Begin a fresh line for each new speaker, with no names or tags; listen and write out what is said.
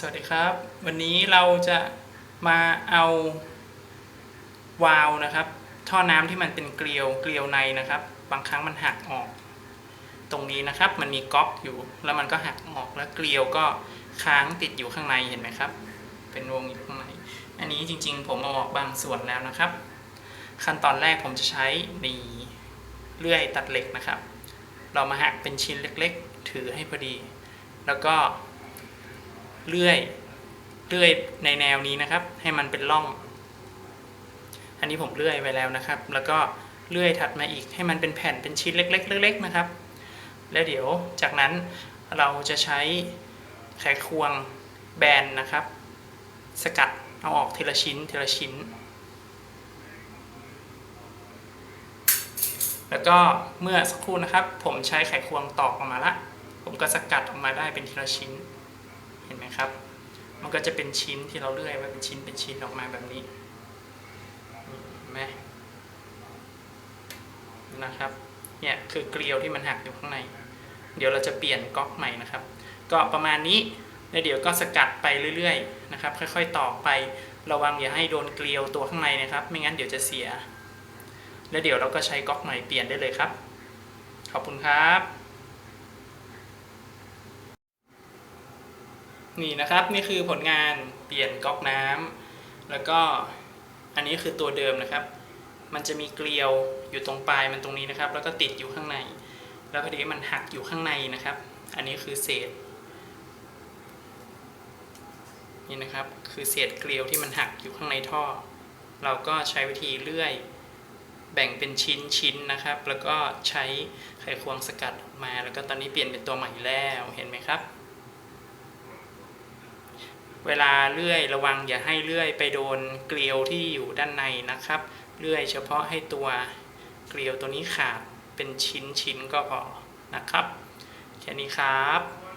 สวัสดีครับ วันนี้เราจะมาเอาวาล์วนะครับ ท่อน้ำที่มันเป็นเกลียวเกลียวในนะครับ บางครั้งมันหักออก ตรงนี้นะครับมันมีก๊อกอยู่ แล้วมันก็หักออกแล้วเกลียวก็ค้างติดอยู่ข้างในเห็นไหมครับ เป็นวงอยู่ข้างใน อันนี้จริงๆ ผมเอาออกบางส่วนแล้วนะครับ ขั้นตอนแรกผมจะใช้นี่เลื่อยตัดเหล็กนะครับ เรามาหักเป็นชิ้นเล็ก ๆ ถือให้พอดี แล้วก็ เลื่อยเลื่อยในแนวนี้นะครับ ให้มันเป็นร่อง อันนี้ผมเลื่อยไว้แล้วนะครับ แล้วก็เลื่อยถัดมาอีกให้มันเป็นแผ่นเป็นชิ้นเล็ก ๆ เล็ก ๆ นะครับ แล้วเดี๋ยวจากนั้นเราจะใช้ไขควงแบนนะครับ สกัดเอาออกทีละชิ้นทีละชิ้น แล้วก็เมื่อสักครู่นะครับ ผมใช้ไขควงตอกออกมาละ ผมก็สกัดออกมาได้เป็นทีละชิ้น เห็นไหมครับ มันก็จะเป็นชิ้นที่เราเลื่อยไว้เป็นชิ้นเป็นชิ้นออกมาแบบนี้เห็นไหมนะครับเนี่ยคือเกลียวที่มันหักอยู่ข้างใน เดี๋ยวเราจะเปลี่ยนก๊อกใหม่นะครับ ก็ประมาณนี้แล้วเดี๋ยวก็สกัดไปเรื่อยๆนะครับ ค่อยๆตอกไประวังอย่าให้โดนเกลียวตัวข้างในนะครับ ไม่งั้นเดี๋ยวจะเสีย แล้วเดี๋ยวเราก็ใช้ก๊อกใหม่เปลี่ยนได้เลยครับ ขอบคุณครับ นี่นะครับนี่คือผลงานเปลี่ยนก๊อกน้ำแล้วก็อันนี้คือตัวเดิมนะครับ มันจะมีเกลียวอยู่ตรงปลายมันตรงนี้นะครับ แล้วก็ติดอยู่ข้างใน แล้วพอดีมันหักอยู่ข้างในนะครับ อันนี้คือเศษ นี่นะครับคือเศษเกลียวที่มันหักอยู่ข้างในท่อ เราก็ใช้วิธีเลื่อย แบ่งเป็นชิ้นชิ้นนะครับ แล้วก็ใช้ไขควงสกัดออกมา แล้วก็ตอนนี้เปลี่ยนเป็นตัวใหม่แล้วเห็นไหมครับ เวลาเลื่อยระวังอย่าให้เลื่อยไปโดนเกลียวที่อยู่ด้านในนะครับ เลื่อยเฉพาะให้ตัวเกลียวตัวนี้ขาดเป็นชิ้นชิ้นๆก็พอนะครับ แค่นี้ครับ